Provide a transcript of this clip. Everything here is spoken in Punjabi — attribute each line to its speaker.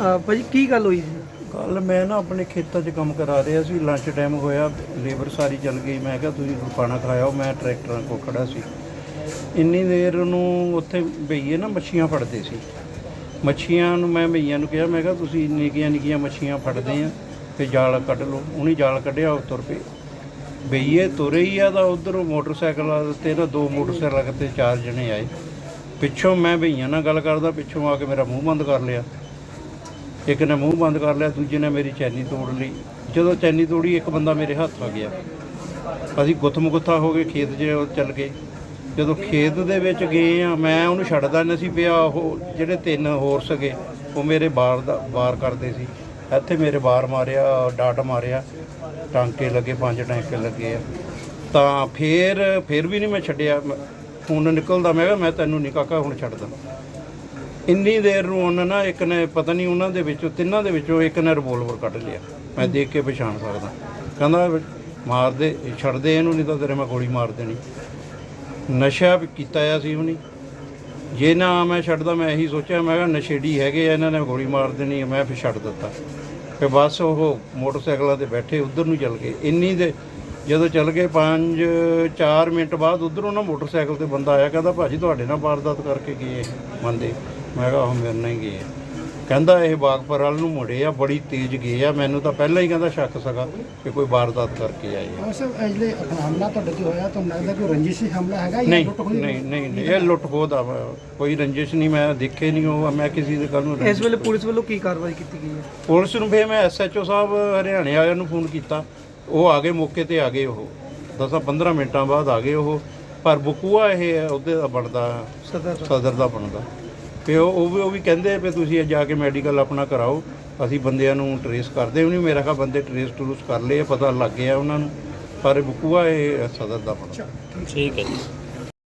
Speaker 1: ਅਹ ਭਾਜੀ, ਕੀ ਗੱਲ ਹੋਈ ਸੀ?
Speaker 2: ਕੱਲ ਮੈਂ ਨਾ ਆਪਣੇ ਖੇਤਾਂ 'ਚ ਕੰਮ ਕਰਾ ਰਿਹਾ ਸੀ। ਲੰਚ ਟਾਈਮ ਹੋਇਆ ਲੇਬਰ ਸਾਰੀ ਚੱਲ ਗਈ। ਮੈਂ ਕਿਹਾ, ਤੁਸੀਂ ਖਾਣਾ ਖਾਓ ਮੈਂ ਟਰੈਕਟਰਾਂ ਕੋਲ ਖੜਾ ਸੀ। ਇੰਨੀ ਦੇਰ ਨੂੰ ਉੱਥੇ ਬਈਏ ਨਾ ਮੱਛੀਆਂ ਫੜਦੇ ਸੀ। ਮੱਛੀਆਂ ਨੂੰ ਮੈਂ ਬਈਆਂ ਨੂੰ ਕਿਹਾ, ਮੈਂ ਕਿਹਾ, ਤੁਸੀਂ ਨਿੱਕੀਆਂ ਨਿੱਕੀਆਂ ਮੱਛੀਆਂ ਫੜਦੇ ਆ ਤੇ ਜਾਲ ਕੱਢ ਲਓ। ਉਹਨੇ ਜਾਲ ਕੱਢਿਆ ਉਹ ਤੁਰ ਪਏ। ਬਈਏ ਤੁਰੇ ਹੀ ਆ ਤਾਂ ਉਧਰੋਂ ਮੋਟਰਸਾਈਕਲ ਤੇ ਨਾ ਦੋ ਮੋਟਰਸਾਈਕਲ ਤੇ ਚਾਰ ਜਣੇ ਆਏ। ਪਿੱਛੋਂ ਮੈਂ ਬਈਆਂ ਨਾਲ ਗੱਲ ਕਰਦਾ, ਪਿੱਛੋਂ ਆ ਕੇ ਮੇਰਾ ਮੂੰਹ ਬੰਦ ਕਰ ਲਿਆ। ਇੱਕ ਨੇ ਮੂੰਹ ਬੰਦ ਕਰ ਲਿਆ, ਦੂਜੇ ਨੇ ਮੇਰੀ ਚੈਨੀ ਤੋੜ ਲਈ। ਜਦੋਂ ਚੈਨੀ ਤੋੜੀ, ਇੱਕ ਬੰਦਾ ਮੇਰੇ ਹੱਥ ਆ ਗਿਆ। ਅਸੀਂ ਗੁੱਥਮ ਗੁੱਥਾ ਹੋ ਗਏ ਖੇਤ 'ਚ ਚੱਲ ਗਏ। ਜਦੋਂ ਖੇਤ ਦੇ ਵਿੱਚ ਗਏ ਆ, ਮੈਂ ਉਹਨੂੰ ਛੱਡਦਾ ਨਹੀਂ ਸੀ ਪਿਆ, ਉਹ ਜਿਹੜੇ ਤਿੰਨ ਹੋਰ ਸਗੇ ਉਹ ਮੇਰੇ ਬਾਰ ਦਾ ਬਾਰ ਕਰਦੇ ਸੀ। ਇੱਥੇ ਮੇਰੇ ਬਾਰ ਮਾਰਿਆ, ਡਾਟ ਮਾਰਿਆ, ਟਾਂਕੇ ਲੱਗੇ, ਪੰਜ ਟਾਂਕੇ ਲੱਗੇ ਆ। ਤਾਂ ਫੇਰ ਫੇਰ ਵੀ ਨਹੀਂ ਮੈਂ ਛੱਡਿਆ। ਮੈਂ- ਨਿਕਲਦਾ, ਮੈਂ ਕਿਹਾ ਮੈਂ ਤੈਨੂੰ ਨਹੀਂ ਕਾਕਾ, ਹੁਣ ਛੱਡਦਾ। ਇੰਨੀ ਦੇਰ ਨੂੰ ਉਹਨਾਂ ਨਾ ਇੱਕ ਨੇ ਪਤਾ ਨਹੀਂ ਉਹਨਾਂ ਦੇ ਵਿੱਚੋਂ, ਤਿੰਨਾਂ ਦੇ ਵਿੱਚੋਂ ਇੱਕ ਨੇ ਰਿਵੋਲਵਰ ਕੱਢ ਲਿਆ। ਮੈਂ ਦੇਖ ਕੇ ਪਛਾਣ ਸਕਦਾ। ਕਹਿੰਦਾ ਵੀ ਮਾਰ ਦੇ ਛੱਡ ਦੇ ਇਹਨੂੰ ਨਹੀਂ ਤਾਂ ਤੇਰੇ ਮੈਂ ਗੋਲੀ ਮਾਰ ਦੇਣੀ। ਨਸ਼ਾ ਵੀ ਕੀਤਾ ਆ ਸੀ ਉਹਨੇ। ਜੇ ਨਾ ਮੈਂ ਛੱਡਦਾ, ਮੈਂ ਇਹੀ ਸੋਚਿਆ, ਮੈਂ ਕਿਹਾ ਨਸ਼ੇੜੀ ਹੈਗੇ ਆ, ਇਹਨਾਂ ਨੇ ਗੋਲੀ ਮਾਰ ਦੇਣੀ, ਮੈਂ ਫਿਰ ਛੱਡ ਦਿੱਤਾ। ਫਿਰ ਬਸ ਉਹ ਮੋਟਰਸਾਈਕਲਾਂ ਤੇ ਬੈਠੇ, ਉਧਰ ਨੂੰ ਚੱਲ ਗਏ। ਇੰਨੀ ਦੇ ਜਦੋਂ ਚੱਲ ਗਏ 5 4 ਮਿੰਟ ਬਾਅਦ ਉਧਰੋਂ ਨਾ ਮੋਟਰਸਾਈਕਲ ਤੇ ਬੰਦਾ ਆਇਆ, ਕਹਿੰਦਾ, ਭਾਜੀ, ਤੁਹਾਡੇ ਨਾਲ ਵਾਰਦਾਤ ਕਰਕੇ ਗਏ ਬੰਦੇ ਮੈਂ ਕਿਹਾ ਉਹ ਮੇਰੇ ਨਾਲ ਹੀ ਗਏ ਆ। ਕਹਿੰਦਾ ਇਹ ਬਾਗਪੁਰ ਵੱਲ ਨੂੰ ਮੁੜੇ ਆ ਬੜੀ ਤੇਜ਼ ਗਏ ਆ। ਮੈਨੂੰ ਤਾਂ ਪਹਿਲਾਂ ਹੀ ਕਹਿੰਦਾ ਸ਼ੱਕ ਸੀਗਾ ਕਿ ਕੋਈ ਵਾਰਦਾਤ ਕਰਕੇ ਆਏ ਆ।
Speaker 3: ਸਰ ਅਜਲੇ ਹਮਲਾ ਤੁਹਾਡੇ ਤੇ ਹੋਇਆ ਤੁਹਾਨੂੰ ਲੱਗਦਾ ਕੋਈ ਰੰਜਿਸ਼ੀ ਹਮਲਾ ਹੈਗਾ? ਜਾਂ
Speaker 2: ਨਹੀਂ
Speaker 3: ਲੁੱਟ ਹੋਈ
Speaker 2: ਨਹੀਂ ਨਹੀਂ ਨਹੀਂ, ਇਹ ਲੁੱਟ ਖੋਹ ਦਾ ਵਾ। ਕੋਈ ਰੰਜਿਸ਼ ਨਹੀਂ ਮੈਂ ਦੇਖੇ ਨਹੀਂ ਉਹ ਮੈਂ ਕਿਸੇ ਦੇ ਕੱਲ ਨੂੰ
Speaker 1: ਇਸ ਵੇਲੇ ਪੁਲਿਸ ਵੱਲੋਂ ਕੀ ਕਾਰਵਾਈ ਕੀਤੀ ਗਈ ਹੈ?
Speaker 2: ਪੁਲਿਸ ਨੂੰ ਫੇਰ ਮੈਂ ਐਸਐਚਓ ਸਾਹਿਬ ਹਰਿਆਣੇ ਵਾਲਿਆਂ ਨੂੰ ਫੋਨ ਕੀਤਾ। ਉਹ ਆ ਗਏ ਮੌਕੇ ਤੇ ਆ ਗਏ ਉਹ। 10 15 ਮਿੰਟਾਂ ਬਾਅਦ ਆ ਗਏ ਉਹ। ਪਰ ਬਕੂਆ ਇਹ ਉਹਦੇ ਦਾ ਬਣਦਾ
Speaker 1: ਸਦਰ
Speaker 2: ਸਦਰ ਦਾ ਬਣਦਾ। ਤੇ ਉਹ ਉਹ ਵੀ ਉਹ ਵੀ ਕਹਿੰਦੇ ਵੀ ਤੁਸੀਂ ਜਾ ਕੇ ਮੈਡੀਕਲ ਆਪਣਾ ਕਰਾਓ। ਅਸੀਂ ਬੰਦਿਆਂ ਨੂੰ ਟਰੇਸ ਕਰਦੇ ਉਹਨੇ ਮੇਰਾ ਕਹਾ ਬੰਦੇ ਟਰੇਸ ਟਰੂਸ ਕਰ ਲਏ ਪਤਾ ਲੱਗ ਗਿਆ ਉਹਨਾਂ ਨੂੰ। ਪਰ ਬੁਕੂਆ ਇਹ ਸਦਰ ਦਾ ਬਣਦਾ
Speaker 4: ਠੀਕ ਹੈ ਜੀ।